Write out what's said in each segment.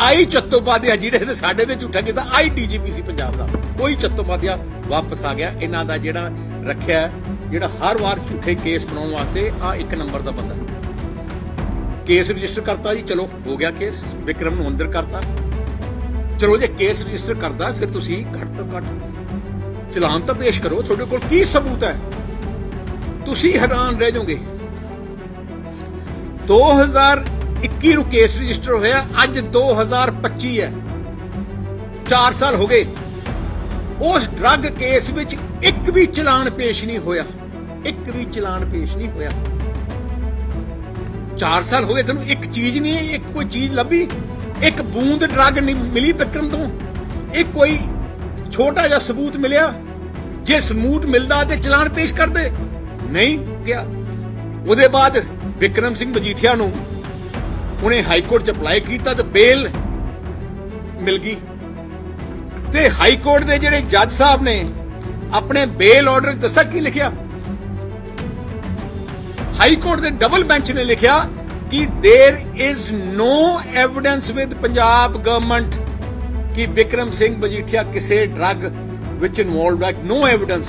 ਆਈ ਚੱਤੋਪਾਧਿਆ ਜਿਹੜੇ ਨੇ ਸਾਡੇ ਤੇ ਝੂਠਾ ਕੀਤਾ, ਆਈ ਡੀਜੀਪੀ ਸੀ ਪੰਜਾਬ ਦਾ। ਕੋਈ ਚੱਤੋਪਾਧਿਆ ਵਾਪਸ ਆ ਗਿਆ। ਇਹਨਾਂ ਦਾ ਜਿਹੜਾ ਰੱਖਿਆ ਜਿਹੜਾ ਹਰ ਵਾਰ ਝੂਠੇ ਕੇਸ ਬਣਾਉਣ ਵਾਸਤੇ ਆ ਇੱਕ ਨੰਬਰ ਦਾ ਬੰਦਾ ਕੇਸ ਰਜਿਸਟਰ ਕਰਤਾ ਜੀ, ਚਲੋ, ਹੋ ਗਿਆ ਕੇਸ। ਵਿਕਰਮ ਨੂੰ ਅੰਦਰ ਕਰਤਾ। ਚਲੋ, ਜੇ ਕੇਸ ਰਜਿਸਟਰ ਕਰਦਾ, ਫਿਰ ਤੁਸੀਂ ਘੱਟ ਤੋਂ ਘੱਟ ਚਲਾਨ ਤਾਂ ਪੇਸ਼ ਕਰੋ। ਤੁਹਾਡੇ ਕੋਲ ਕੀ ਸਬੂਤ ਹੈ? ਤੁਸੀਂ ਹੈਰਾਨ ਰਹਿ ਜਾਓਗੇ। 2021 ਨੂੰ ਕੇਸ ਰਜਿਸਟਰ ਹੋਇਆ, ਅੱਜ 2025 ਹੈ। 4 ਸਾਲ ਹੋ ਗਏ। ਉਸ ਡਰੱਗ ਕੇਸ ਵਿੱਚ ਇੱਕ ਵੀ ਚਲਾਨ ਪੇਸ਼ ਨਹੀਂ ਹੋਇਆ। ਇੱਕ ਵੀ ਚਲਾਨ ਪੇਸ਼ ਨਹੀਂ ਹੋਇਆ। 4 ਸਾਲ ਹੋ ਗਏ ਤੈਨੂੰ ਇੱਕ ਚੀਜ਼ ਨਹੀਂ ਇੱਕ ਕੋਈ ਚੀਜ਼ ਲੱਭੀ? ਇੱਕ ਬੂੰਦ ਡਰੱਗ ਨਹੀਂ ਮਿਲੀ ਵਿਕਰਮ ਤੋਂ? ਇਹ ਕੋਈ ਛੋਟਾ ਜਿਹਾ ਸਬੂਤ ਮਿਲਿਆ? ਜੇ ਸਬੂਤ ਮਿਲਦਾ ਤੇ ਚਲਾਨ ਪੇਸ਼ ਕਰਦੇ? ਨਹੀਂ ਗਿਆ ਉਹਦੇ ਬਾਅਦ ਵਿਕਰਮ ਸਿੰਘ ਮਜੀਠੀਆ ਨੂੰ ਉਹਨੇ ਹਾਈ ਕੋਰਟ ਚ ਅਪਲਾਈ ਕੀਤਾ ਤੇ ਬੇਲ ਮਿਲ ਗਈ ਤੇ ਹਾਈ ਕੋਰਟ ਦੇ ਜਿਹੜੇ ਜੱਜ ਸਾਹਿਬ ਨੇ ਆਪਣੇ ਬੇਲ ਆਰਡਰ ਦੱਸਿਆ ਕੀ ਲਿਖਿਆ ਹਾਈ ਕੋਰਟ ਦੇ ਡਬਲ ਬੈਂਚ ਨੇ ਲਿਖਿਆ ਕਿ there is no evidence with Punjab government ਕਿ ਵਿਕਰਮ ਸਿੰਘ ਮਜੀਠੀਆ ਕਿਸੇ ਡਰੱਗ ਵਿੱਚ ਇਨਵੋਲਵਡ ਹੈ ਨੋ ਐਵੀਡੈਂਸ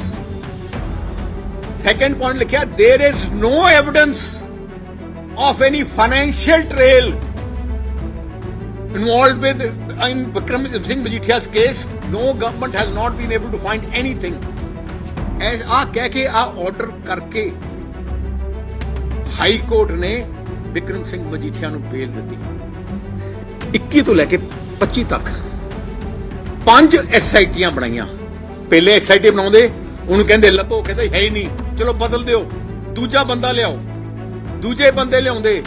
ਸੈਕੰਡ ਪੁਆਇੰਟ ਲਿਖਿਆ देयर इज नो एविडेंस of any financial trail involved with in Vikram Singh Majithia's case. No government has not been able to find anything. ਐਸ ਆ ਕਹਿ ਕੇ ਆ ਆਰਡਰ ਕਰਕੇ ਹਾਈ ਕੋਰਟ ਨੇ ਵਿਕਰਮ ਸਿੰਘ ਮਜੀਠੀਆ ਨੂੰ ਬੇਲ ਦਿੱਤੀ 21 ਤੋਂ ਲੈ ਕੇ 25 ਤੱਕ ਪੰਜ ਐਸਆਈਟੀਆਂ ਬਣਾਈਆਂ ਪਹਿਲੇ ਐਸਆਈਟੀ ਬਣਾਉਂਦੇ ਉਹਨੂੰ ਕਹਿੰਦੇ ਲੱਭੋ ਕਹਿੰਦੇ ਹੈ ਹੀ ਨਹੀਂ ਚਲੋ ਬਦਲ ਦਿਓ ਦੂਜਾ ਬੰਦਾ ਲਿਆਓ ਦੂਜੇ ਬੰਦੇ ਲਿਆਉਂਦੇ।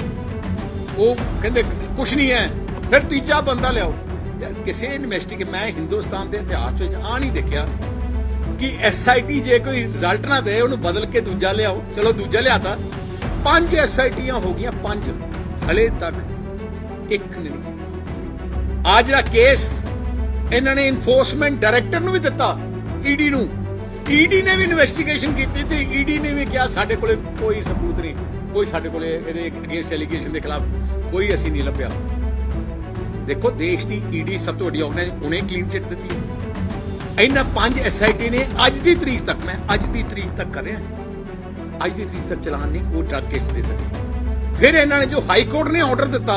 ਉਹ ਕਹਿੰਦੇ, ਕੁਛ ਨਹੀਂ ਹੈ। ਫਿਰ ਤੀਜਾ ਬੰਦਾ ਲਿਆਓ। ਯਾਰ, ਕਿਸੇ ਇਨਵੈਸਟੀਗੇ ਮੈਂ ਹਿੰਦੁਸਤਾਨ ਦੇ ਇਤਿਹਾਸ ਵਿੱਚ ਆ ਨਹੀਂ ਦੇਖਿਆ ਕਿ ਐਸਆਈਟੀ ਜੇ ਕੋਈ ਰਿਜ਼ਲਟ ਨਾ ਦੇ, ਉਹਨੂੰ ਬਦਲ ਕੇ ਦੂਜਾ ਲਿਆਓ। ਚਲੋ, ਦੂਜਾ ਲਿਆਤਾ। ਪੰਜ ਐਸਆਈਟੀਆਂ ਹੋ ਗਈਆਂ, ਪੰਜ। ਹਲੇ ਤੱਕ ਇੱਕ ਨੇ ਨਹੀਂ ਆ ਜਿਹੜਾ ਕੇਸ ਇਹਨਾਂ ਨੇ ਇਨਫੋਰਸਮੈਂਟ ਡਾਇਰੈਕਟਰ ਨੂੰ ਵੀ ਦਿੱਤਾ ਈਡੀ ਨੂੰ। ਈਡੀ ਨੇ ਵੀ ਇਨਵੈਸਟੀਗੇਸ਼ਨ ਕੀਤੀ ਤੇ ਈਡੀ ਨੇ ਵੀ ਕਿਹਾ, ਸਾਡੇ ਕੋਲੇ ਕੋਈ ਸਬੂਤ ਨਹੀਂ। ਕੋਈ ਸਾਡੇ ਕੋਲੇ ਇਹਦੇ ਅਗੇਂਸਟ ਐਲੀਗੇਸ਼ਨ ਦੇ ਖਿਲਾਫ ਕੋਈ ਅਸੀਂ ਨਹੀਂ ਲੱਭਿਆ। ਦੇਖੋ, ਦੇਸ਼ ਦੀ ਈਡੀ ਸਭ ਤੋਂ ਵੱਡੀ ਆਰਗੇਨਾਈਜ਼ ਉਹਨੇ ਕਲੀਨ ਚਿੱਟ ਦਿੱਤੀ। ਹੈ ਇਹਨਾਂ ਪੰਜ ਐਸਆਈਟੀ ਨੇ ਅੱਜ ਦੀ ਤਰੀਕ ਤੱਕ, ਮੈਂ ਅੱਜ ਦੀ ਤਰੀਕ ਤੱਕ ਕਰ ਰਿਹਾ। ਅੱਜ ਦੀ ਤਰੀਕ ਤੱਕ ਚਲਾਨ ਨਹੀਂ, ਉਹ ਡਰਗ ਕੇਸ ਦੇ ਸਕੇ। ਫਿਰ ਇਹਨਾਂ ਨੇ ਜੋ ਹਾਈ ਕੋਰਟ ਨੇ ਆਰਡਰ ਦਿੱਤਾ,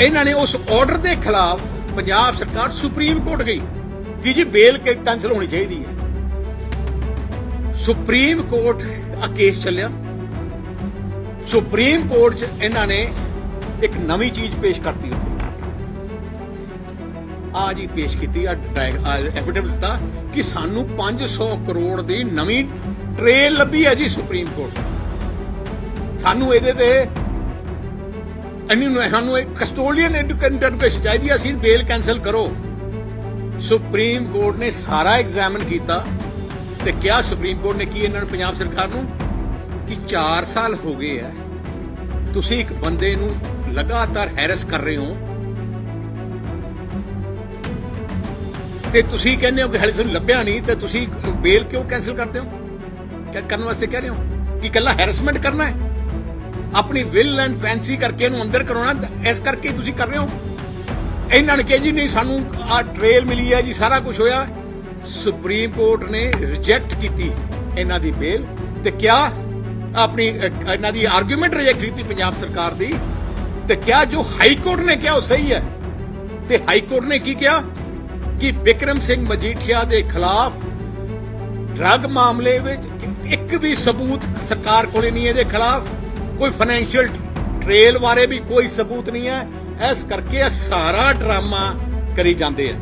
ਇਹਨਾਂ ਨੇ ਉਸ ਆਰਡਰ ਦੇ ਖਿਲਾਫ ਪੰਜਾਬ ਸਰਕਾਰ ਸੁਪਰੀਮ ਕੋਰਟ ਗਈ ਕਿ ਜੀ ਬੇਲ ਕੈਂਸਲ ਹੋਣੀ ਚਾਹੀਦੀ ਹੈ। ਸੁਪਰੀਮ ਕੋਰਟ ਆ ਕੇਸ ਚੱਲਿਆ। ਸੁਪਰੀਮ ਕੋਰਟ 'ਚ ਇਹਨਾਂ ਨੇ ਇੱਕ ਨਵੀਂ ਚੀਜ਼ ਪੇਸ਼ ਕਰਤੀ ਉੱਥੇ। ਆ ਜੀ ਪੇਸ਼ ਕੀਤੀ, ਆ ਐਫੀਡੇਵਿਟ ਦਿੱਤਾ ਕਿ ਸਾਨੂੰ 500 ਕਰੋੜ ਦੀ ਨਵੀਂ ਟ੍ਰੇਲ ਲੱਭੀ ਹੈ ਜੀ ਸੁਪਰੀਮ ਕੋਰਟ। ਸਾਨੂੰ ਇਹਦੇ ਤੇ ਅਨੀ ਸਾਨੂੰ ਇੱਕ ਕਸਟੋਡੀਅਨ ਇੰਟਰਪ੍ਰੀਟੇਸ਼ਨ ਚਾਹੀਦੀ ਅਸੀਂ ਬੇਲ ਕੈਨਸਲ ਕਰੋ। ਸੁਪਰੀਮ ਕੋਰਟ ਨੇ ਸਾਰਾ ਐਗਜ਼ਾਮਨ ਕੀਤਾ। ਤੇ ਕਿਹਾ ਸੁਪਰੀਮ ਕੋਰਟ ਨੇ ਕੀ ਇਹਨਾਂ ਨੂੰ, ਪੰਜਾਬ ਸਰਕਾਰ ਨੂੰ? ਕਿ 4 ਸਾਲ ਹੋ ਗਏ ਆ। ਤੁਸੀਂ ਇੱਕ ਬੰਦੇ ਨੂੰ ਲਗਾਤਾਰ ਹੈਰਸ ਕਰ ਰਹੇ ਹੋ। ਤੇ ਤੁਸੀਂ ਕਹਿੰਦੇ ਹੋ ਕਿ ਹਲੇ ਤੁਹਾਨੂੰ ਲੱਭਿਆ ਨਹੀਂ, ਤੇ ਤੁਸੀਂ ਬੇਲ ਕਿਉਂ ਕੈਨਸਲ ਕਰਦੇ ਹੋ? ਕਿਆ ਕਰਨ ਵਾਸਤੇ ਕਹਿ ਰਹੇ ਹੋ? ਕਿ ਕੱਲਾ ਹੈਰਸਮੈਂਟ ਕਰਨਾ ਹੈ? ਆਪਣੀ ਵਿਲ ਐਂਡ ਫੈਂਸੀ ਕਰਕੇ ਇਹਨੂੰ ਅੰਦਰ ਕਰਾਉਣਾ ਇਸ ਕਰਕੇ ਤੁਸੀਂ ਕਰ ਰਹੇ ਹੋ। ਇਹਨਾਂ ਨੇ ਕਿਹਾ ਜੀ, ਨਹੀਂ, ਸਾਨੂੰ ਆ ਟ੍ਰੇਲ ਮਿਲੀ ਹੈ ਜੀ, ਸਾਰਾ ਕੁਝ ਹੋਇਆ। ਸੁਪਰੀਮ ਕੋਰਟ ਨੇ ਰਿਜੈਕਟ ਕੀਤੀ ਇਹਨਾਂ ਦੀ ਬੇਲ ਤੇ ਕਿਹਾ ਆਪਣੀ ਇਹਨਾਂ ਦੀ ਆਰਗੂਮੈਂਟ ਰਿਜੈਕਟ ਕੀਤੀ ਪੰਜਾਬ ਸਰਕਾਰ ਦੀ ਤੇ ਕਿਹਾ ਜੋ ਹਾਈ ਕੋਰਟ ਨੇ ਕਿਹਾ ਉਹ ਸਹੀ ਹੈ। ਤੇ ਹਾਈ ਕੋਰਟ ਨੇ ਕੀ ਕਿਹਾ? ਕਿ ਵਿਕਰਮ ਸਿੰਘ ਮਜੀਠੀਆ ਦੇ ਖਿਲਾਫ ਡਰੱਗ ਮਾਮਲੇ ਵਿੱਚ ਇੱਕ ਵੀ ਸਬੂਤ ਸਰਕਾਰ ਕੋਲੇ ਨਹੀਂ ਇਹਦੇ ਖਿਲਾਫ। ਕੋਈ ਫਾਈਨੈਂਸ਼ੀਅਲ ਟ੍ਰੇਲ ਬਾਰੇ ਵੀ ਕੋਈ ਸਬੂਤ ਨਹੀਂ ਹੈ। ਇਸ ਕਰਕੇ ਇਹ ਸਾਰਾ ਡਰਾਮਾ ਕਰੀ ਜਾਂਦੇ ਆ।